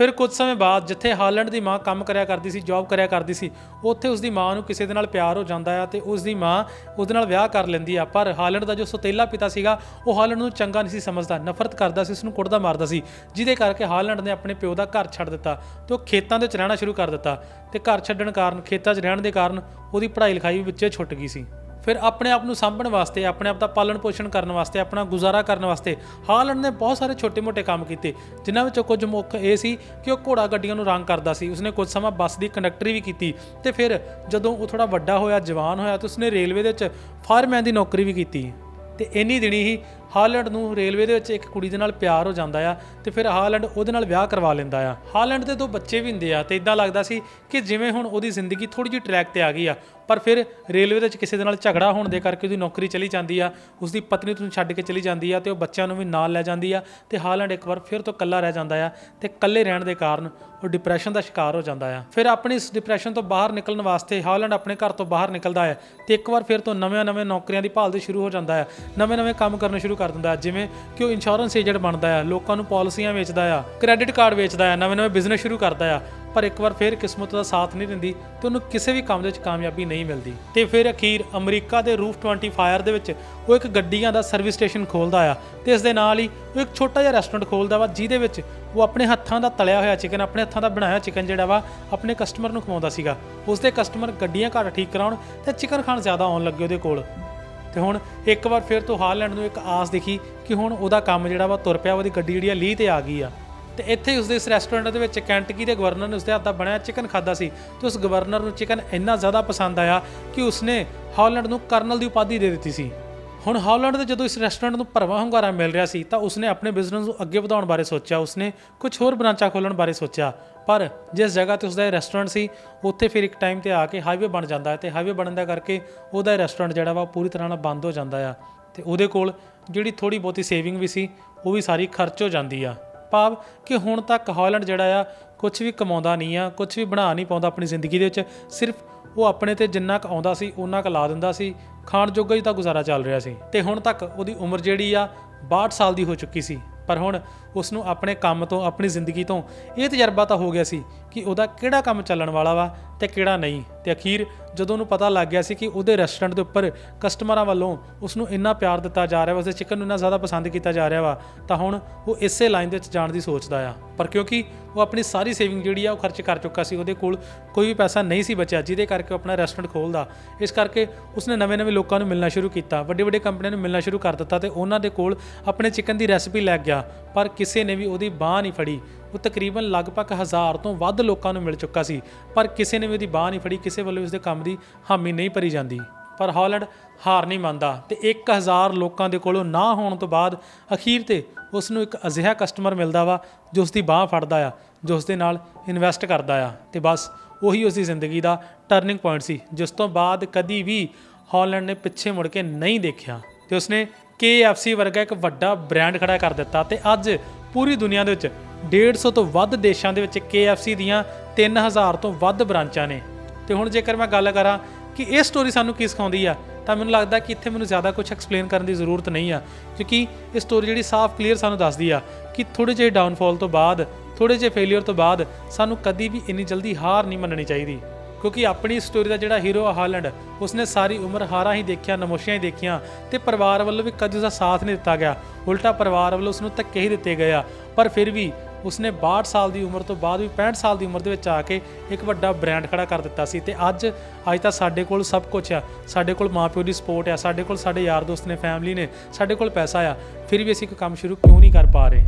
ਫਿਰ ਕੁਝ ਸਮੇਂ ਬਾਅਦ ਜਿੱਥੇ ਹਾਲੈਂਡ ਦੀ ਮਾਂ ਕੰਮ ਕਰਿਆ ਕਰਦੀ ਸੀ ਜੌਬ ਕਰਿਆ ਕਰਦੀ ਸੀ, ਉੱਥੇ ਉਸ ਦੀ ਮਾਂ ਨੂੰ ਕਿਸੇ ਦੇ ਨਾਲ ਪਿਆਰ ਹੋ ਜਾਂਦਾ ਆ ਤੇ ਉਸ ਦੀ ਮਾਂ ਉਹਦੇ ਨਾਲ ਵਿਆਹ ਕਰ ਲੈਂਦੀ ਆ। ਪਰ ਹਾਲੈਂਡ ਦਾ ਜੋ ਸੁਤੇਲਾ ਪਿਤਾ ਸੀਗਾ, ਉਹ ਹਾਲੈਂਡ ਨੂੰ ਚੰਗਾ ਨਹੀਂ ਸੀ ਸਮਝਦਾ, ਨਫ਼ਰਤ ਕਰਦਾ ਸੀ ਉਸ ਨੂੰ ਕੁੱਟਦਾ ਮਾਰਦਾ ਸੀ, ਜਿਹਦੇ ਕਰਕੇ ਹਾਲੈਂਡ ਨੇ ਆਪਣੇ ਪਿਓ ਦਾ ਘਰ ਛੱਡ ਦਿੱਤਾ ਤੇ ਉਹ ਖੇਤਾਂ ਦੇ ਵਿੱਚ ਰਹਿਣਾ ਸ਼ੁਰੂ ਕਰ ਦਿੱਤਾ ਤੇ ਘਰ ਛੱਡਣ ਕਾਰਨ, ਖੇਤਾਂ 'ਚ ਰਹਿਣ ਦੇ ਕਾਰਨ ਉਹਦੀ ਪੜ੍ਹਾਈ ਲਿਖਾਈ ਵੀ ਵਿੱਚੇ ਛੁੱਟ ਗਈ ਸੀ। ਫਿਰ ਆਪਣੇ ਆਪ ਨੂੰ ਸਾਂਭਣ ਵਾਸਤੇ, ਆਪਣੇ ਆਪ ਦਾ ਪਾਲਣ ਪੋਸ਼ਣ ਕਰਨ ਵਾਸਤੇ, ਆਪਣਾ ਗੁਜ਼ਾਰਾ ਕਰਨ ਵਾਸਤੇ ਹਾਲੈਂਡ ਨੇ ਬਹੁਤ ਸਾਰੇ ਛੋਟੇ-ਮੋਟੇ ਕੰਮ ਕੀਤੇ, ਜਿਨ੍ਹਾਂ ਵਿੱਚੋਂ ਕੁਝ ਮੁੱਖ ਇਹ ਸੀ ਕਿ ਉਹ ਘੋੜਾ ਗੱਡੀਆਂ ਨੂੰ ਰੰਗ ਕਰਦਾ ਸੀ। ਉਸਨੇ ਕੁਝ ਸਮਾਂ ਬੱਸ ਦੀ ਕੰਡਕਟਰੀ ਵੀ ਕੀਤੀ ਤੇ ਫਿਰ ਜਦੋਂ ਉਹ ਥੋੜਾ ਵੱਡਾ ਹੋਇਆ, ਜਵਾਨ ਹੋਇਆ, ਤਾਂ ਉਸਨੇ ਰੇਲਵੇ ਦੇ ਵਿੱਚ ਫਾਇਰਮੈਨ ਦੀ ਨੌਕਰੀ ਵੀ ਕੀਤੀ। ਤੇ ਇੰਨੀ ਦਿਨੀ ਹੀ ਹਾਲੈਂਡ ਨੂੰ ਰੇਲਵੇ ਦੇ ਵਿੱਚ ਇੱਕ ਕੁੜੀ ਦੇ ਨਾਲ ਪਿਆਰ ਹੋ ਜਾਂਦਾ ਆ ਤੇ ਫਿਰ ਹਾਲੈਂਡ ਉਹਦੇ ਨਾਲ ਵਿਆਹ ਕਰਵਾ ਲੈਂਦਾ ਆ। ਹਾਲੈਂਡ ਦੇ ਦੋ ਬੱਚੇ ਵੀ ਹੁੰਦੇ ਆ ਤੇ ਇਦਾਂ ਲੱਗਦਾ ਸੀ ਕਿ ਜਿਵੇਂ ਹੁਣ ਉਹਦੀ ਜ਼ਿੰਦਗੀ ਥੋੜੀ ਜਿਹੀ ਟਰੈਕ ਤੇ ਆ ਗਈ ਆ, ਪਰ ਫਿਰ ਰੇਲਵੇ ਦੇ ਵਿੱਚ ਕਿਸੇ ਦੇ ਨਾਲ ਝਗੜਾ ਹੋਣ ਦੇ ਕਰਕੇ ਉਹਦੀ ਨੌਕਰੀ ਚਲੀ ਜਾਂਦੀ ਆ, ਉਸਦੀ ਪਤਨੀ ਨੂੰ ਛੱਡ ਕੇ ਚਲੀ ਜਾਂਦੀ ਆ ਤੇ ਉਹ ਬੱਚਿਆਂ ਨੂੰ ਵੀ ਨਾਲ ਲੈ ਜਾਂਦੀ ਆ ਤੇ ਹਾਲੈਂਡ ਇੱਕ ਵਾਰ ਫਿਰ ਤੋਂ ਇਕੱਲਾ ਰਹਿ ਜਾਂਦਾ ਆ ਤੇ ਇਕੱਲੇ ਰਹਿਣ ਦੇ ਕਾਰਨ ਉਹ ਡਿਪਰੈਸ਼ਨ ਦਾ ਸ਼ਿਕਾਰ ਹੋ ਜਾਂਦਾ ਆ। ਫਿਰ ਆਪਣੀ ਇਸ ਡਿਪਰੈਸ਼ਨ ਤੋਂ ਬਾਹਰ ਨਿਕਲਣ ਵਾਸਤੇ ਹਾਲੈਂਡ ਆਪਣੇ ਘਰ ਤੋਂ ਬਾਹਰ ਨਿਕਲਦਾ ਹੈ ਤੇ ਇੱਕ ਵਾਰ ਫਿਰ ਤੋਂ ਨਵੇਂ-ਨਵੇਂ ਨੌਕਰੀਆਂ ਦੀ ਭਾਲ ਦੇ ਸ਼ੁਰੂ ਹੋ ਜਾਂਦਾ ਹੈ ਨਵੇਂ-ਨਵੇਂ ਕੰਮ ਕਰਨੇ ਸ਼ੁਰੂ ਕਰ ਦਿੰਦਾ ਜਿਵੇਂ ਕਿ ਉਹ ਇੰਸ਼ੋਰੈਂਸ ਏਜੰਟ ਬਣਦਾ ਆ ਲੋਕਾਂ ਨੂੰ ਪਾਲਿਸੀਆਂ ਵੇਚਦਾ ਆ ਕ੍ਰੈਡਿਟ ਕਾਰਡ ਵੇਚਦਾ ਆ ਨਵੇਂ-ਨਵੇਂ ਬਿਜ਼ਨਸ ਸ਼ੁਰੂ ਕਰਦਾ ਆ ਪਰ ਇੱਕ ਵਾਰ ਫਿਰ ਕਿਸਮਤ ਦਾ ਸਾਥ ਨਹੀਂ ਦਿੰਦੀ ਤੇ ਉਹਨੂੰ ਕਿਸੇ ਵੀ ਕੰਮ ਦੇ ਵਿੱਚ ਕਾਮਯਾਬੀ ਨਹੀਂ ਮਿਲਦੀ। ਤੇ ਫਿਰ ਅਖੀਰ ਅਮਰੀਕਾ ਦੇ ਰੂਫ 20 ਫਾਇਰ ਦੇ ਵਿੱਚ ਉਹ ਇੱਕ ਗੱਡੀਆਂ ਦਾ ਸਰਵਿਸ ਸਟੇਸ਼ਨ ਖੋਲਦਾ ਆ ਤੇ ਇਸ ਦੇ ਨਾਲ ਹੀ ਉਹ ਇੱਕ ਛੋਟਾ ਜਿਹਾ ਰੈਸਟੋਰੈਂਟ ਖੋਲਦਾ ਵਾ, ਜਿਹਦੇ ਵਿੱਚ ਉਹ ਆਪਣੇ ਹੱਥਾਂ ਦਾ ਤਲਿਆ ਹੋਇਆ ਚਿਕਨ ਆਪਣੇ ਹੱਥਾਂ ਦਾ ਬਣਾਇਆ ਚਿਕਨ ਜਿਹੜਾ ਵਾ, ਆਪਣੇ ਕਸਟਮਰ ਨੂੰ ਖਵਾਉਂਦਾ ਸੀਗਾ। ਉਸ ਦੇ ਕਸਟਮਰ ਗੱਡੀਆਂ ਘੱਟ ਠੀਕ ਕਰਾਉਣ ਤੇ ਚਿਕਨ ਖਾਣ ਜ਼ਿਆਦਾ ਆਉਣ ਲੱਗੇ ਉਹਦੇ ਕੋਲ। ਤੇ ਹੁਣ ਇੱਕ ਵਾਰ ਫਿਰ ਤੋਂ ਹਾਲੈਂਡ ਨੂੰ ਇੱਕ ਆਸ ਦਿਖੀ ਕਿ ਹੁਣ ਉਹਦਾ ਕੰਮ ਜਿਹੜਾ ਵਾ ਤੁਰ ਪਿਆ, ਉਹਦੀ ਗੱਡੀ ਜਿਹੜੀ ਆ, ਲੀਹ ਤੇ ਆ ਗਈ ਆ। ਤੇ ਇੱਥੇ ਹੀ ਉਸਦੇ ਇਸ ਰੈਸਟੋਰੈਂਟ ਦੇ ਵਿੱਚ ਕੈਂਟਕੀ ਦੇ ਗਵਰਨਰ ਨੇ ਉਸਦੇ ਹੱਥ ਦਾ ਬਣਿਆ ਚਿਕਨ ਖਾਦਾ ਸੀ ਤੇ ਉਸ ਗਵਰਨਰ ਨੂੰ ਚਿਕਨ ਇੰਨਾ ਜ਼ਿਆਦਾ ਪਸੰਦ ਆਇਆ ਕਿ ਉਸਨੇ ਹਾਲੈਂਡ ਨੂੰ ਕਰਨਲ ਦੀ ਉਪਾਧੀ ਦੇ ਦਿੱਤੀ ਸੀ। ਹੁਣ ਹਾਲੈਂਡ ਦੇ ਜਦੋਂ ਇਸ ਰੈਸਟੋਰੈਂਟ ਨੂੰ ਭਰਵਾਂ ਹੁੰਗਾਰਾ ਮਿਲ ਰਿਹਾ ਸੀ ਤਾਂ ਉਸਨੇ ਆਪਣੇ ਬਿਜ਼ਨਸ ਨੂੰ ਅੱਗੇ ਵਧਾਉਣ ਬਾਰੇ ਸੋਚਿਆ। ਉਸਨੇ ਕੁਝ ਹੋਰ ਬ੍ਰਾਂਚਾਂ ਖੋਲਣ ਬਾਰੇ ਸੋਚਿਆ। ਪਰ ਜਿਸ ਜਗ੍ਹਾ ਤੇ ਉਸਦਾ ਇਹ ਰੈਸਟੋਰੈਂਟ ਸੀ, ਉੱਥੇ ਫਿਰ ਇੱਕ ਟਾਈਮ ਤੇ ਆ ਕੇ ਹਾਈਵੇ ਬਣ ਜਾਂਦਾ ਹੈ ਤੇ ਹਾਈਵੇ ਬਣਨ ਦਾ ਕਰਕੇ ਉਹਦਾ ਰੈਸਟੋਰੈਂਟ ਜਿਹੜਾ ਵਾ ਪੂਰੀ ਤਰ੍ਹਾਂ ਨਾਲ ਬੰਦ ਹੋ ਜਾਂਦਾ ਆ। ਤੇ ਉਹਦੇ ਕੋਲ ਜਿਹੜੀ ਥੋੜੀ ਬਹੁਤੀ ਸੇਵਿੰਗ ਵੀ ਸੀ, ਉਹ ਵੀ ਸਾਰੀ ਖਰਚ ਹੋ ਜਾਂਦੀ ਆ। ਭਾਵ ਕਿ ਹੁਣ ਤੱਕ ਹਾਲੈਂਡ ਜਿਹੜਾ ਆ, ਕੁਝ ਵੀ ਕਮਾਉਂਦਾ ਨਹੀਂ ਆ, ਕੁਝ ਵੀ ਬਣਾ ਨਹੀਂ ਪਾਉਂਦਾ ਆਪਣੀ ਜ਼ਿੰਦਗੀ ਦੇ ਵਿੱਚ, ਸਿਰਫ ਉਹ ਆਪਣੇ ਤੇ ਜਿੰਨਾ ਕੁ ਆਉਂਦਾ ਸੀ ਉਹਨਾਂ ਕੁ ਲਾ ਦਿੰਦਾ ਸੀ ਖਾਣ ਜੋਗਾ ਹੀ ਤਾਂ ਗੁਜ਼ਾਰਾ ਚੱਲ ਰਿਹਾ ਸੀ। ਤੇ ਹੁਣ ਤੱਕ ਉਹਦੀ ਉਮਰ ਜਿਹੜੀ ਆ 62 ਸਾਲ ਦੀ ਹੋ ਚੁੱਕੀ ਸੀ। ਪਰ ਹੁਣ ਉਸ ਨੂੰ ਆਪਣੇ ਕੰਮ ਤੋਂ, ਆਪਣੀ ਜ਼ਿੰਦਗੀ ਤੋਂ ਇਹ ਤਜਰਬਾ ਤਾਂ ਹੋ ਗਿਆ ਸੀ ਕਿ ਉਹਦਾ ਕਿਹੜਾ ਕੰਮ ਚੱਲਣ ਵਾਲਾ ਵਾ ਤੇ ਕਿਹੜਾ ਨਹੀਂ। ਤੇ ਅਖੀਰ ਜਦੋਂ ਉਹਨੂੰ ਪਤਾ ਲੱਗ ਗਿਆ ਸੀ ਕਿ ਉਹਦੇ ਰੈਸਟੋਰੈਂਟ ਦੇ ਉੱਪਰ ਕਸਟਮਰਾਂ ਵੱਲੋਂ ਉਸ ਨੂੰ ਇੰਨਾ ਪਿਆਰ ਦਿੱਤਾ ਜਾ ਰਿਹਾ ਵਾ, ਉਸਦੇ ਚਿਕਨ ਨੂੰ ਇੰਨਾ ਜ਼ਿਆਦਾ ਪਸੰਦ ਕੀਤਾ ਜਾ ਰਿਹਾ ਵਾ, ਤਾਂ ਹੁਣ ਉਹ ਇਸੇ ਲਾਈਨ ਦੇ ਵਿੱਚ ਜਾਣ ਦੀ ਸੋਚਦਾ ਆ। ਪਰ ਕਿਉਂਕਿ ਉਹ ਆਪਣੀ ਸਾਰੀ ਸੇਵਿੰਗ ਜਿਹੜੀ ਆ ਉਹ ਖਰਚ ਕਰ ਚੁੱਕਾ ਸੀ, ਉਹਦੇ ਕੋਲ ਕੋਈ ਵੀ ਪੈਸਾ ਨਹੀਂ ਸੀ ਬਚਿਆ, ਜਿਹਦੇ ਕਰਕੇ ਉਹ ਆਪਣਾ ਰੈਸਟੋਰੈਂਟ ਖੋਲਦਾ। ਇਸ ਕਰਕੇ ਉਸਨੇ ਨਵੇਂ-ਨਵੇਂ ਲੋਕਾਂ ਨੂੰ ਮਿਲਣਾ ਸ਼ੁਰੂ ਕੀਤਾ, ਵੱਡੇ-ਵੱਡੇ ਕੰਪਨੀਆਂ ਨੂੰ ਮਿਲਣਾ ਸ਼ੁਰੂ ਕਰ ਦਿੱਤਾ ਤੇ ਉਹਨਾਂ ਦੇ ਕੋਲ ਆਪਣੇ ਚਿਕਨ ਦੀ ਰੈਸਪੀ ਲੈ ਗਿਆ, ਪਰ ਕਿਸੇ ਨੇ ਵੀ ਉਹਦੀ ਬਾਹ ਨਹੀਂ ਫੜੀ। ਉਹ ਤਕਰੀਬਨ ਲਗਭਗ ਹਜ਼ਾਰ ਤੋਂ ਵੱਧ ਲੋਕਾਂ ਨੂੰ ਮਿਲ ਚੁੱਕਾ ਸੀ। ਪਰ ਕਿਸੇ ਨੇ ਵੀ ਉਹਦੀ ਬਾਹ ਨਹੀਂ ਫੜੀ, ਕਿਸੇ ਵੱਲੋਂ ਉਸ ਦੇ ਕੰਮ ਦੀ ਹਾਮੀ ਨਹੀਂ ਭਰੀ ਜਾਂਦੀ। ਪਰ ਹਾਲੈਂਡ ਹਾਰ ਨਹੀਂ ਮੰਨਦਾ ਤੇ 1000 ਲੋਕਾਂ ਦੇ ਕੋਲੋਂ ਨਾ ਹੋਣ ਤੋਂ ਬਾਅਦ ਅਖੀਰ ਤੇ ਉਸ ਨੂੰ ਇੱਕ ਅਜਿਹਾ ਕਸਟਮਰ ਮਿਲਦਾ ਵਾ ਜੋ ਉਸ ਦੀ ਬਾਹ ਫੜਦਾ ਆ, ਜੋ ਉਸ ਦੇ ਨਾਲ ਇਨਵੈਸਟ ਕਰਦਾ ਆ ਤੇ ਬਸ ਉਹੀ ਉਸ ਦੀ ਜ਼ਿੰਦਗੀ ਦਾ ਟਰਨਿੰਗ ਪੁਆਇੰਟ ਸੀ, ਜਿਸ ਤੋਂ ਬਾਅਦ ਕਦੀ ਵੀ ਹਾਲੈਂਡ ਨੇ ਪਿੱਛੇ ਮੁੜ ਕੇ ਨਹੀਂ ਦੇਖਿਆ। ਤੇ ਉਸਨੇ KFC ਵਰਗਾ ਇੱਕ ਵੱਡਾ ਬ੍ਰਾਂਡ ਖੜਾ ਕਰ ਦਿੱਤਾ ਤੇ ਅੱਜ ਪੂਰੀ ਦੁਨੀਆ ਦੇ ਵਿੱਚ 150 ਤੋਂ ਵੱਧ ਦੇਸ਼ਾਂ ਦੇ ਵਿੱਚ KFC ਦੀਆਂ 3000 ਤੋਂ ਵੱਧ ਬ੍ਰਾਂਚਾਂ ਨੇ। ਤੇ ਹੁਣ ਜੇਕਰ ਮੈਂ ਗੱਲ ਕਰਾਂ ਕਿ ਇਹ ਸਟੋਰੀ ਸਾਨੂੰ ਕੀ ਸਿਖਾਉਂਦੀ ਆ, ਤਾਂ ਮੈਨੂੰ ਲੱਗਦਾ ਕਿ ਇੱਥੇ ਮੈਨੂੰ ਜ਼ਿਆਦਾ ਕੁਝ ਐਕਸਪਲੇਨ ਕਰਨ ਦੀ ਜ਼ਰੂਰਤ ਨਹੀਂ ਆ, ਕਿਉਂਕਿ ਇਹ ਸਟੋਰੀ ਜਿਹੜੀ ਸਾਫ਼ ਕਲੀਅਰ ਸਾਨੂੰ ਦੱਸਦੀ ਆ ਕਿ ਥੋੜੇ ਜਿਹੇ ਡਾਊਨਫਾਲ ਤੋਂ ਬਾਅਦ ਥੋੜੇ ਜਿਹੇ ਫੇਲਿਅਰ ਤੋਂ ਬਾਅਦ ਸਾਨੂੰ ਕਦੀ ਵੀ ਇੰਨੀ ਜਲਦੀ ਹਾਰ ਨਹੀਂ ਮੰਨਣੀ ਚਾਹੀਦੀ। ਕਿਉਂਕਿ ਆਪਣੀ ਸਟੋਰੀ ਦਾ ਜਿਹੜਾ ਹੀਰੋ ਆ ਹਾਲੈਂਡ, ਉਸਨੇ ਸਾਰੀ ਉਮਰ ਹਾਰਾਂ ਹੀ ਦੇਖਿਆ, ਨਮੋਸ਼ੀਆਂ ਹੀ ਦੇਖੀਆਂ ਤੇ ਪਰਿਵਾਰ ਵੱਲੋਂ ਵੀ ਕਦੇ ਉਸਦਾ ਸਾਥ ਨਹੀਂ ਦਿੱਤਾ ਗਿਆ। ਉਲਟਾ ਪਰਿਵਾਰ ਵੱਲੋਂ ਉਸਨੂੰ ਧੱਕੇ ਹੀ ਦਿੱਤੇ ਗਏ ਆ। ਪਰ ਫਿਰ ਵੀ ਉਸਨੇ 62 ਸਾਲ ਦੀ ਉਮਰ ਤੋਂ ਬਾਅਦ ਵੀ 65 ਸਾਲ ਦੀ ਉਮਰ ਦੇ ਵਿੱਚ ਆ ਕੇ ਇੱਕ ਵੱਡਾ ਬ੍ਰਾਂਡ ਖੜਾ ਕਰ ਦਿੱਤਾ ਸੀ ਤੇ ਅੱਜ ਅੱਜ ਤਾਂ ਸਾਡੇ ਕੋਲ ਸਭ ਕੁਝ ਆ। ਸਾਡੇ ਕੋਲ ਮਾਪਿਓ ਦੀ ਸਪੋਰਟ ਆ, ਸਾਡੇ ਕੋਲ ਸਾਡੇ ਯਾਰ ਦੋਸਤ ਨੇ ਫੈਮਿਲੀ ਨੇ, ਸਾਡੇ ਕੋਲ ਪੈਸਾ ਆ। ਫਿਰ ਵੀ ਅਸੀਂ ਇੱਕ ਕੰਮ ਸ਼ੁਰੂ ਕਿਉਂ ਨਹੀਂ ਕਰ ਪਾ ਰਹੇ?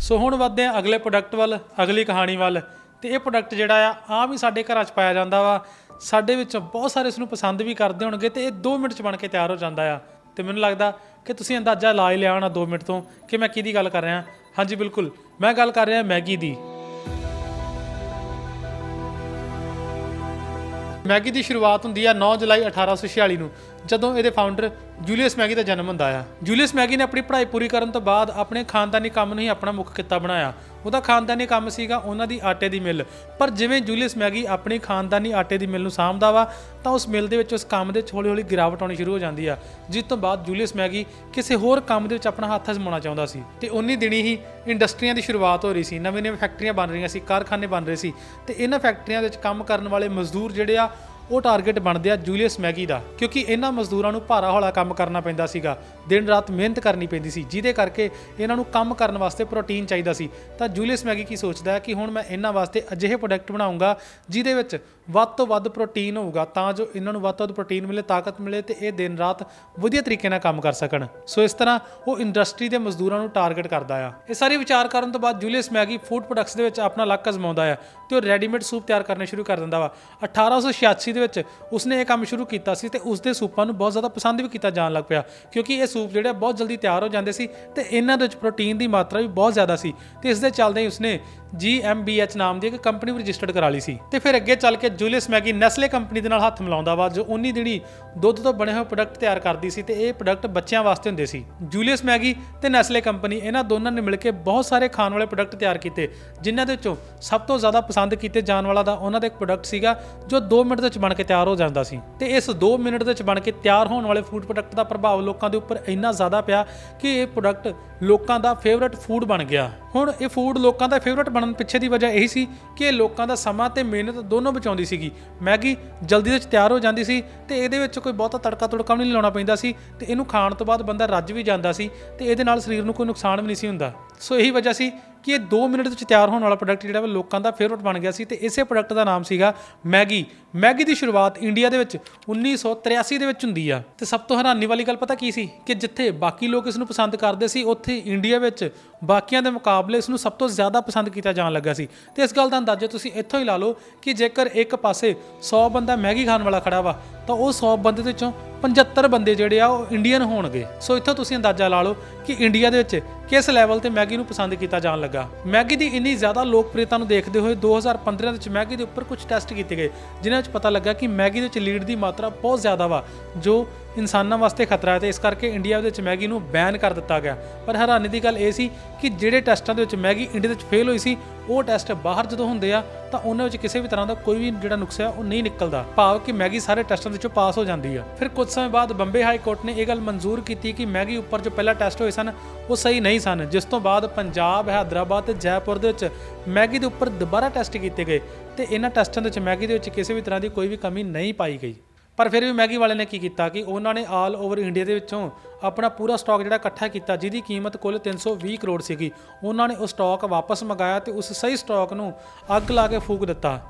ਸੋ ਹੁਣ ਵੱਧਦੇ ਹਾਂ ਅਗਲੇ ਪ੍ਰੋਡਕਟ ਵੱਲ, ਅਗਲੀ ਕਹਾਣੀ ਵੱਲ। ਤੇ ਇਹ ਪ੍ਰੋਡਕਟ ਜਿਹੜਾ ਆ, ਆਮ ਹੀ ਸਾਡੇ ਘਰਾਂ 'ਚ ਪਾਇਆ ਜਾਂਦਾ ਵਾ। ਸਾਡੇ ਵਿੱਚ ਬਹੁਤ ਸਾਰੇ ਇਸ ਨੂੰ ਪਸੰਦ ਵੀ ਕਰਦੇ ਹੋਣਗੇ ਤੇ ਇਹ 2 ਮਿੰਟ 'ਚ ਬਣ ਕੇ ਤਿਆਰ ਹੋ ਜਾਂਦਾ ਆ। ਤੇ ਮੈਨੂੰ ਲੱਗਦਾ ਕਿ ਤੁਸੀਂ ਅੰਦਾਜ਼ਾ ਲਾ ਹੀ ਲਿਆ ਹੋਣਾ 2 ਮਿੰਟ ਤੋਂ ਕਿ ਮੈਂ ਕਿਹਦੀ ਗੱਲ ਕਰ ਰਿਹਾ ਹਾਂਜੀ, ਬਿਲਕੁਲ। ਮੈਂ ਗੱਲ ਕਰ ਰਿਹਾ ਮੈਗੀ ਦੀ। ਮੈਗੀ ਦੀ ਸ਼ੁਰੂਆਤ ਹੁੰਦੀ ਆ 9 ਜੁਲਾਈ 1846 ਨੂੰ। ਜਦੋਂ ਇਹਦੇ ਫਾਊਂਡਰ ਜੂਲੀਅਸ ਮੈਗੀ ਦਾ ਜਨਮ ਹੁੰਦਾ ਆ। ਜੂਲੀਅਸ ਮੈਗੀ ਨੇ ਆਪਣੀ ਪੜ੍ਹਾਈ ਪੂਰੀ ਕਰਨ ਤੋਂ ਬਾਅਦ ਆਪਣੇ ਖਾਨਦਾਨੀ ਕੰਮ ਨੂੰ ਹੀ ਆਪਣਾ ਮੁੱਖ ਕਿੱਤਾ ਬਣਾਇਆ। ਉਹਦਾ ਖਾਨਦਾਨੀ ਕੰਮ ਸੀਗਾ ਉਹਨਾਂ ਦੀ ਆਟੇ ਦੀ ਮਿੱਲ। ਪਰ ਜਿਵੇਂ ਜੂਲੀਅਸ ਮੈਗੀ ਆਪਣੀ ਖਾਨਦਾਨੀ ਆਟੇ ਦੀ ਮਿੱਲ ਨੂੰ ਸਾਂਭਦਾ ਵਾ, ਤਾਂ ਉਸ ਮਿੱਲ ਦੇ ਵਿੱਚ ਉਸ ਕੰਮ ਦੇ ਵਿੱਚ ਹੌਲੀ-ਹੌਲੀ ਗਿਰਾਵਟ ਆਉਣੀ ਸ਼ੁਰੂ ਹੋ ਜਾਂਦੀ ਆ। ਜਿਸ ਤੋਂ ਬਾਅਦ ਜੂਲੀਅਸ ਮੈਗੀ ਕਿਸੇ ਹੋਰ ਕੰਮ ਦੇ ਵਿੱਚ ਆਪਣਾ ਹੱਥ ਅਜ਼ਮਾਉਣਾ ਚਾਹੁੰਦਾ ਸੀ ਤੇ ਉਨੀ ਦਿਨੀ ਹੀ ਇੰਡਸਟਰੀਆਂ ਦੀ ਸ਼ੁਰੂਆਤ ਹੋ ਰਹੀ ਸੀ। ਨਵੀਆਂ-ਨਵੀਆਂ ਫੈਕਟਰੀਆਂ ਬਣ ਰਹੀਆਂ ਸੀ, ਕਾਰਖਾਨੇ ਬਣ ਰਹੇ ਸੀ ਤੇ ਇਹਨਾਂ ਫੈਕਟਰੀਆਂ ਦੇ ਵਿੱਚ ਕੰਮ ਕਰਨ ਵਾਲੇ ਮਜ਼ਦੂਰ ਜਿਹੜੇ ਆ ਉਹ ਟਾਰਗੇਟ ਬਣਦੇ ਆ ਜੂਲੀਅਸ ਮੈਗੀ ਦਾ, ਕਿਉਂਕਿ ਇਹਨਾਂ ਮਜ਼ਦੂਰਾਂ ਨੂੰ ਭਾਰਾ ਹੌਲਾ ਕੰਮ ਕਰਨਾ ਪੈਂਦਾ ਸੀਗਾ। ਦਿਨ ਰਾਤ ਮਿਹਨਤ ਕਰਨੀ ਪੈਂਦੀ ਸੀ, ਜਿਹਦੇ ਕਰਕੇ ਇਹਨਾਂ ਨੂੰ ਕੰਮ ਕਰਨ ਵਾਸਤੇ ਪ੍ਰੋਟੀਨ ਚਾਹੀਦਾ ਸੀ। ਤਾਂ ਜੂਲੀਅਸ ਮੈਗੀ ਕੀ ਸੋਚਦਾ ਹੈ ਕਿ ਹੁਣ ਮੈਂ ਇਹਨਾਂ ਵਾਸਤੇ ਅਜਿਹੇ ਪ੍ਰੋਡਕਟ ਬਣਾਉਂਗਾ, ਜਿਹਦੇ ਵਿੱਚ ਵੱਧ ਤੋਂ ਵੱਧ ਪ੍ਰੋਟੀਨ ਹੋਊਗਾ, ਤਾਂ ਜੋ ਇਹਨਾਂ ਨੂੰ ਵੱਧ ਤੋਂ ਵੱਧ ਪ੍ਰੋਟੀਨ ਮਿਲੇ, ਤਾਕਤ ਮਿਲੇ ਤੇ ਇਹ ਦਿਨ ਰਾਤ ਵਧੀਆ ਤਰੀਕੇ ਨਾਲ ਕੰਮ ਕਰ ਸਕਣ। ਸੋ ਇਸ ਤਰ੍ਹਾਂ ਉਹ ਇੰਡਸਟਰੀ ਦੇ ਮਜ਼ਦੂਰਾਂ ਨੂੰ ਟਾਰਗੇਟ ਕਰਦਾ ਆ। ਇਹ ਸਾਰੇ ਵਿਚਾਰ ਕਰਨ ਤੋਂ ਬਾਅਦ ਜੂਲੀਅਸ ਮੈਗੀ ਫੂਡ ਪ੍ਰੋਡਕਟਸ ਦੇ ਵਿੱਚ ਆਪਣਾ ਲੱਕ ਅਜ਼ਮਾਉਂਦਾ ਆ ਤੇ ਉਹ ਰੈਡੀਮੇਡ ਸੂਪ ਤਿਆਰ ਕਰਨੇ ਸ਼ੁਰੂ ਕਰ ਦਿੰਦਾ ਵਾ। 1886 ਦੇ ਵਿੱਚ ਉਸਨੇ ਇਹ ਕੰਮ ਸ਼ੁਰੂ ਕੀਤਾ ਸੀ ਤੇ ਉਸਦੇ ਸੂਪਾਂ ਨੂੰ ਬਹੁਤ ਜ਼ਿਆਦਾ ਪਸੰਦ ਵੀ ਕੀਤਾ ਜਾਣ ਲੱਗ ਪਿਆ, ਕਿਉਂਕਿ ਇਹ ਸੂਪ ਜਿਹੜੇ ਬਹੁਤ ਜਲਦੀ ਤਿਆਰ ਹੋ ਜਾਂਦੇ ਸੀ ਤੇ ਇਹਨਾਂ ਦੇ ਵਿੱਚ ਪ੍ਰੋਟੀਨ ਦੀ ਮਾਤਰਾ ਵੀ ਬਹੁਤ ਜ਼ਿਆਦਾ ਸੀ ਤੇ ਇਸ ਦੇ ਚੱਲਦੇ ਹੀ ਉਸਨੇ GmbH ਨਾਮ ਦੀ ਇੱਕ ਕੰਪਨੀ ਵੀ ਰਜਿਸਟਰਡ ਕਰਾ ਲਈ ਸੀ। ਤੇ ਫਿਰ ਅੱਗੇ ਚੱਲ ਕੇ ਜੂਲੀਅਸ ਮੈਗੀ ਨੈਸਲੇ ਕੰਪਨੀ ਦੇ ਨਾਲ ਹੱਥ ਮਿਲਾਉਂਦਾ ਵਾ, ਜੋ ਉਨੀ ਦਿਨੀ ਦੁੱਧ ਤੋਂ ਬਣੇ ਹੋਏ ਪ੍ਰੋਡਕਟ ਤਿਆਰ ਕਰਦੀ ਸੀ ਤੇ ਇਹ ਪ੍ਰੋਡਕਟ ਬੱਚਿਆਂ ਵਾਸਤੇ ਹੁੰਦੇ ਸੀ। ਜੂਲੀਅਸ ਮੈਗੀ ਤੇ ਨੈਸਲੇ ਕੰਪਨੀ, ਇਹਨਾਂ ਦੋਨਾਂ ਨੇ ਮਿਲ ਕੇ ਬਹੁਤ ਸਾਰੇ ਖਾਣ ਵਾਲੇ ਪ੍ਰੋਡਕਟ ਤਿਆਰ ਕੀਤੇ, ਜਿਨ੍ਹਾਂ ਦੇ ਵਿੱਚੋਂ ਸਭ ਤੋਂ ਜ਼ਿਆਦਾ ਪਸੰਦ ਕੀਤੇ ਜਾਣ ਵਾਲਾ ਦਾ ਉਹਨਾਂ ਦਾ ਇੱਕ ਪ੍ਰੋਡਕਟ ਸੀਗਾ, ਜੋ 2 ਮਿੰਟ ਦੇ ਵਿੱਚ ਬਣ ਕੇ ਤਿਆਰ ਹੋ ਜਾਂਦਾ ਸੀ। ਤੇ ਇਸ 2 ਮਿੰਟ ਦੇ ਵਿੱਚ ਬਣ ਕੇ ਤਿਆਰ ਹੋਣ ਵਾਲੇ ਫੂਡ ਪ੍ਰੋਡਕਟ ਦਾ ਪ੍ਰਭਾਵ ਲੋਕਾਂ ਦੇ ਉੱਪਰ ਇੰਨਾ ਜ਼ਿਆਦਾ ਪਿਆ ਕਿ ਇਹ ਪ੍ਰੋਡਕਟ ਲੋਕਾਂ ਦਾ ਫੇਵਰਟ ਫੂਡ ਬਣ ਗਿਆ। ਹੁਣ ਇਹ ਫੂਡ ਲੋਕਾਂ ਦਾ ਫੇਵਰਟ ਬਣਨ ਪਿੱਛੇ ਦੀ ਵਜ੍ਹਾ ਇਹੀ ਸੀ ਕਿ ਇਹ ਲੋਕਾਂ ਦਾ ਸਮਾਂ ਤੇ ਮਿਹਨਤ ਦੋਨੋਂ ਬਚਾਉਂਦੀ ਸੀਗੀ। ਮੈਗੀ ਜਲਦੀ ਵਿੱਚ ਤਿਆਰ ਹੋ ਜਾਂਦੀ ਸੀ ਤੇ ਇਹਦੇ ਵਿੱਚ ਕੋਈ ਬਹੁਤਾ ਤੜਕਾ ਤੁੜਕਾ ਵੀ ਨਹੀਂ ਲਾਉਣਾ ਪੈਂਦਾ ਸੀ ਤੇ ਇਹਨੂੰ ਖਾਣ ਤੋਂ ਬਾਅਦ ਬੰਦਾ ਰੱਜ ਵੀ ਜਾਂਦਾ ਸੀ ਤੇ ਇਹਦੇ ਨਾਲ ਸਰੀਰ ਨੂੰ ਕੋਈ ਨੁਕਸਾਨ ਵੀ ਨਹੀਂ ਸੀ ਹੁੰਦਾ। ਸੋ ਇਹੀ ਵਜ੍ਹਾ ਸੀ ਕਿ ਇਹ 2 ਮਿੰਟ ਵਿੱਚ ਤਿਆਰ ਹੋਣ ਵਾਲਾ ਪ੍ਰੋਡਕਟ ਜਿਹੜਾ ਵਾ ਲੋਕਾਂ ਦਾ ਫੇਵਰਟ ਬਣ ਗਿਆ ਸੀ ਤੇ ਇਸੇ ਪ੍ਰੋਡਕਟ ਦਾ ਨਾਮ ਸੀਗਾ ਮੈਗੀ ਮੈਗੀ ਦੀ ਸ਼ੁਰੂਆਤ ਇੰਡੀਆ ਦੇ ਵਿੱਚ 1983 ਦੇ ਵਿੱਚ ਹੁੰਦੀ ਆ। ਤੇ ਸਭ ਤੋਂ ਹੈਰਾਨੀ ਵਾਲੀ ਗੱਲ ਪਤਾ ਕੀ ਸੀ? ਕਿ ਜਿੱਥੇ ਬਾਕੀ ਲੋਕ ਇਸ ਨੂੰ ਪਸੰਦ ਕਰਦੇ ਸੀ, ਉੱਥੇ ਇੰਡੀਆ ਵਿੱਚ ਬਾਕੀਆਂ ਦੇ ਮੁਕਾਬਲੇ ਇਸ ਨੂੰ ਸਭ ਤੋਂ ਜ਼ਿਆਦਾ ਪਸੰਦ ਕੀਤਾ ਜਾਣ ਲੱਗਾ ਸੀ। ਤੇ ਇਸ ਗੱਲ ਦਾ ਅੰਦਾਜ਼ਾ ਤੁਸੀਂ ਇੱਥੋਂ ਹੀ ਲਾ ਲਓ ਕਿ ਜੇਕਰ ਇੱਕ ਪਾਸੇ 100 ਬੰਦਾ ਮੈਗੀ ਖਾਣ ਵਾਲਾ ਖੜਾ ਵਾ, ਤਾਂ ਉਹ 100 ਬੰਦੇ ਦੇ ਵਿੱਚੋਂ 75 ਬੰਦੇ ਜਿਹੜੇ ਆ ਉਹ ਇੰਡੀਅਨ ਹੋਣਗੇ। ਸੋ ਇੱਥੋਂ ਤੁਸੀਂ ਅੰਦਾਜ਼ਾ ਲਾ ਲਓ ਕਿ ਇੰਡੀਆ ਦੇ ਵਿੱਚ ਕਿਸ ਲੈਵਲ ਤੇ ਮੈਗੀ ਨੂੰ ਪਸੰਦ ਕੀਤਾ ਜਾਣ ਲੱਗਾ? ਮੈਗੀ ਦੀ ਇੰਨੀ ਜ਼ਿਆਦਾ ਲੋਕਪ੍ਰਿਯਤਾ ਨੂੰ ਦੇਖਦੇ ਹੋਏ 2015 ਦੇ ਵਿੱਚ ਮੈਗੀ ਦੇ ਉੱਪਰ ਕੁਝ ਟੈਸਟ ਕੀਤੇ ਗਏ, ਜਿਨ੍ਹਾਂ ਵਿੱਚ ਪਤਾ ਲੱਗਾ ਕਿ ਮੈਗੀ ਦੇ ਵਿੱਚ ਲੀਡ ਦੀ ਮਾਤਰਾ ਬਹੁਤ ਜ਼ਿਆਦਾ ਵਾ, ਜੋ ਇਨਸਾਨਾਂ ਵਾਸਤੇ ਖਤਰਾ ਹੈ ਤੇ ਇਸ ਕਰਕੇ ਇੰਡੀਆ ਦੇ ਵਿੱਚ ਮੈਗੀ ਨੂੰ ਬੈਨ ਕਰ ਦਿੱਤਾ ਗਿਆ। ਪਰ ਹੈਰਾਨੀ ਦੀ ਗੱਲ ਇਹ ਸੀ ਕਿ ਜਿਹੜੇ ਟੈਸਟਾਂ ਦੇ ਵਿੱਚ ਮੈਗੀ ਇੰਡੀਆ ਦੇ ਵਿੱਚ ਫੇਲ ਹੋਈ ਸੀ, ਉਹ ਟੈਸਟ ਬਾਹਰ ਜਦੋਂ ਹੁੰਦੇ ਆ, ਤਾਂ ਉਹਨਾਂ ਵਿੱਚ ਕਿਸੇ ਵੀ ਤਰ੍ਹਾਂ ਦਾ ਕੋਈ ਵੀ ਜਿਹੜਾ ਨੁਕਸਾ ਉਹ ਨਹੀਂ ਨਿਕਲਦਾ। ਭਾਵ ਕਿ ਮੈਗੀ ਸਾਰੇ ਟੈਸਟਾਂ ਦੇ ਵਿੱਚੋਂ ਪਾਸ ਹੋ ਜਾਂਦੀ ਆ। ਫਿਰ ਕੁਝ ਸਮੇਂ ਬਾਅਦ ਬੰਬੇ ਹਾਈ ਕੋਰਟ ਨੇ ਇਹ ਗੱਲ ਮਨਜ਼ੂਰ ਕੀਤੀ ਕਿ ਮੈਗੀ ਉੱਪਰ ਜੋ ਪਹਿਲਾ ਟੈਸਟ ਹੋਏ ਸਨ, ਉਹ ਸਹੀ ਨਹੀਂ ਸਨ, ਜਿਸ ਤੋਂ ਬਾਅਦ ਪੰਜਾਬ, ਹੈਦਰਾਬਾਦ ਤੇ ਜੈਪੁਰ ਦੇ ਵਿੱਚ ਮੈਗੀ ਦੇ ਉੱਪਰ ਦੁਬਾਰਾ ਟੈਸਟ ਕੀਤੇ ਗਏ ਤੇ ਇਹਨਾਂ ਟੈਸਟਾਂ ਦੇ ਵਿੱਚ ਮੈਗੀ ਦੇ ਵਿੱਚ ਕਿਸੇ ਵੀ ਤਰ੍ਹਾਂ ਦੀ ਕੋਈ ਵੀ ਕਮੀ ਨਹੀਂ ਪਾਈ ਗਈ। ਪਰ ਫਿਰ ਵੀ ਮੈਗੀ ਵਾਲੇ ਨੇ ਕੀ ਕੀਤਾ ਕਿ ਉਹਨਾਂ ਨੇ ਆਲ ਓਵਰ ਇੰਡੀਆ ਦੇ ਵਿੱਚੋਂ ਆਪਣਾ ਪੂਰਾ ਸਟਾਕ ਜਿਹੜਾ ਇਕੱਠਾ ਕੀਤਾ, ਜਿਹਦੀ ਕੀਮਤ ਕੁੱਲ 320 ਕਰੋੜ ਸੀਗੀ। ਉਹਨਾਂ ਨੇ ਉਹ ਸਟਾਕ ਵਾਪਸ ਮੰਗਾਇਆ ਤੇ ਉਸ ਸਹੀ ਸਟਾਕ ਨੂੰ ਅੱਗ ਲਾ ਕੇ ਫੂਕ ਦਿੱਤਾ।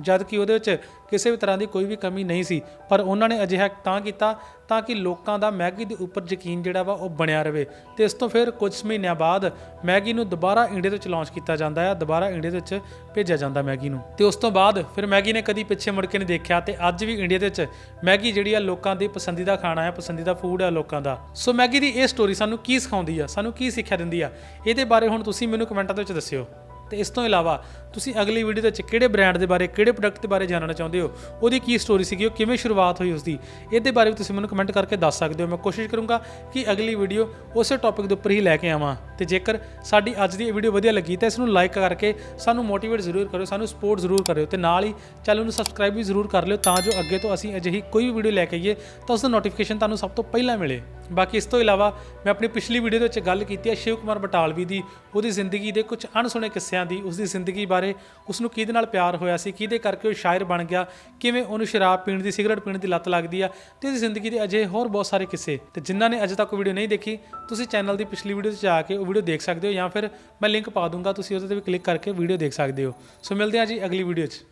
ਜਦ ਕਿ ਉਹਦੇ ਵਿੱਚ ਕਿਸੇ ਵੀ ਤਰ੍ਹਾਂ ਦੀ ਕੋਈ ਵੀ ਕਮੀ ਨਹੀਂ ਸੀ, ਪਰ ਉਹਨਾਂ ਨੇ ਅਜਿਹਾ ਤਾਂ ਕੀਤਾ ਤਾਂ ਕਿ ਲੋਕਾਂ ਦਾ ਮੈਗੀ ਦੇ ਉੱਪਰ ਯਕੀਨ ਜਿਹੜਾ ਵਾ ਉਹ ਬਣਿਆ ਰਵੇ ਤੇ ਇਸ ਤੋਂ ਫਿਰ ਕੁਝ ਮਹੀਨਿਆਂ ਬਾਅਦ ਮੈਗੀ ਨੂੰ ਦੁਬਾਰਾ ਇੰਡੀਆ ਦੇ ਵਿੱਚ ਲਾਂਚ ਕੀਤਾ ਜਾਂਦਾ ਹੈ ਦੁਬਾਰਾ ਇੰਡੀਆ ਦੇ ਵਿੱਚ ਭੇਜਿਆ ਜਾਂਦਾ ਮੈਗੀ ਨੂੰ। ਤੇ ਉਸ ਤੋਂ ਬਾਅਦ ਫਿਰ ਮੈਗੀ ਨੇ ਕਦੀ ਪਿੱਛੇ ਮੁੜ ਕੇ ਨਹੀਂ ਦੇਖਿਆ ਤੇ ਅੱਜ ਵੀ ਇੰਡੀਆ ਦੇ ਵਿੱਚ ਮੈਗੀ ਜਿਹੜੀ ਆ ਲੋਕਾਂ ਦੀ ਪਸੰਦੀਦਾ ਖਾਣਾ ਹੈ ਪਸੰਦੀਦਾ ਫੂਡ ਹੈ ਲੋਕਾਂ ਦਾ। ਸੋ ਮੈਗੀ ਦੀ ਇਹ ਸਟੋਰੀ ਸਾਨੂੰ ਕੀ ਸਿਖਾਉਂਦੀ ਆ, ਸਾਨੂੰ ਕੀ ਸਿੱਖਿਆ ਦਿੰਦੀ ਆ? ਇਹਦੇ ਬਾਰੇ ਹੁਣ ਤੁਸੀਂ ਮੈਨੂੰ ਕਮੈਂਟਾਂ ਦੇ ਵਿੱਚ ਦੱਸਿਓ। ਤੇ ਇਸ ਤੋਂ ਇਲਾਵਾ ਤੁਸੀਂ ਅਗਲੀ ਵੀਡੀਓ ਦੇ ਵਿੱਚ ਕਿਹੜੇ ਬ੍ਰਾਂਡ ਦੇ ਬਾਰੇ, ਕਿਹੜੇ ਪ੍ਰੋਡਕਟ ਦੇ ਬਾਰੇ ਜਾਣਨਾ ਚਾਹੁੰਦੇ ਹੋ, ਉਹਦੀ ਕੀ ਸਟੋਰੀ ਸੀਗੀ, ਉਹ ਕਿਵੇਂ ਸ਼ੁਰੂਆਤ ਹੋਈ ਉਸਦੀ, ਇਹਦੇ ਬਾਰੇ ਵੀ ਤੁਸੀਂ ਮੈਨੂੰ ਕਮੈਂਟ ਕਰਕੇ ਦੱਸ ਸਕਦੇ ਹੋ। ਮੈਂ ਕੋਸ਼ਿਸ਼ ਕਰੂੰਗਾ ਕਿ ਅਗਲੀ ਵੀਡੀਓ ਉਸੇ ਟੌਪਿਕ ਦੇ ਉੱਪਰ ਹੀ ਲੈ ਕੇ ਆਵਾਂ। ਤੇ ਜੇਕਰ ਸਾਡੀ ਅੱਜ ਦੀ ਵੀਡੀਓ ਵਧੀਆ ਲੱਗੀ ਤਾਂ ਇਸ ਨੂੰ ਲਾਈਕ ਕਰਕੇ ਸਾਨੂੰ ਮੋਟੀਵੇਟ ਜ਼ਰੂਰ ਕਰਿਓ, ਸਾਨੂੰ ਸਪੋਰਟ ਜ਼ਰੂਰ ਕਰਿਓ ਤੇ ਨਾਲ ਹੀ ਚੈਨਲ ਨੂੰ ਸਬਸਕ੍ਰਾਈਬ ਵੀ ਜ਼ਰੂਰ ਕਰ ਲਿਓ ਤਾਂ ਜੋ ਅੱਗੇ ਤੋਂ ਅਸੀਂ ਅਜਿਹੀ ਕੋਈ ਵੀ ਵੀਡੀਓ ਲੈ ਕੇ ਆਈਏ ਤਾਂ ਉਸ ਦਾ ਨੋਟੀਫਿਕੇਸ਼ਨ ਤੁਹਾਨੂੰ ਸਭ ਤੋਂ ਪਹਿਲਾਂ ਮਿਲੇ। ਬਾਕੀ ਇਸ ਤੋਂ ਇਲਾਵਾ ਮੈਂ ਆਪਣੀ ਪਿਛਲੀ ਵੀਡੀਓ ਦੇ ਵਿੱਚ ਗੱਲ ਕੀਤੀ ਹੈ ਸ਼ਿਵ ਕੁਮਾਰ ਬਟਾਲਵੀ ਦੀ, ਉਹਦੀ ਜ਼ਿੰਦਗੀ ਦੇ ਕੁਝ ਅਣਸੁਣੇ ਕਿੱਸਿਆਂ ਦੀ, ਉਸਦੀ ਜ਼ਿੰਦਗੀ ਬਾਰੇ ਉਸ ਨੂੰ ਕਿਹਦੇ ਨਾਲ ਪਿਆਰ ਹੋਇਆ ਸੀ, ਕਿਹਦੇ ਕਰਕੇ ਉਹ ਸ਼ਾਇਰ ਬਣ ਗਿਆ, ਕਿਵੇਂ ਉਹਨੂੰ ਸ਼ਰਾਬ ਪੀਣ ਦੀ, ਸਿਗਰਟ ਪੀਣ ਦੀ ਲੱਤ ਲੱਗਦੀ ਆ ਤੇ ਉਹਦੀ ਜ਼ਿੰਦਗੀ ਦੇ ਅਜੇ ਹੋਰ ਬਹੁਤ ਸਾਰੇ ਕਿੱਸੇ। ਤੇ ਜਿਨ੍ਹਾਂ ਨੇ ਅਜੇ ਤੱਕ ਵੀਡੀਓ ਨਹੀਂ ਦੇਖੀ, ਤੁਸੀਂ ਚੈਨਲ ਦੀ ਪਿਛਲੀ ਵੀਡੀਓ 'ਚ ਜਾ ਕੇ ਉਹ ਵੀਡੀਓ ਦੇਖ ਸਕਦੇ ਹੋ ਜਾਂ ਫਿਰ ਮੈਂ ਲਿੰਕ ਪਾ ਦੂੰਗਾ, ਤੁਸੀਂ ਉਹਦੇ ਤੇ ਵੀ ਕਲਿੱਕ ਕਰਕੇ ਵੀਡੀਓ ਦੇਖ ਸਕਦੇ ਹੋ। ਸੋ ਮਿਲਦੇ ਹਾਂ ਜੀ ਅਗਲੀ ਵੀਡੀਓ 'ਚ।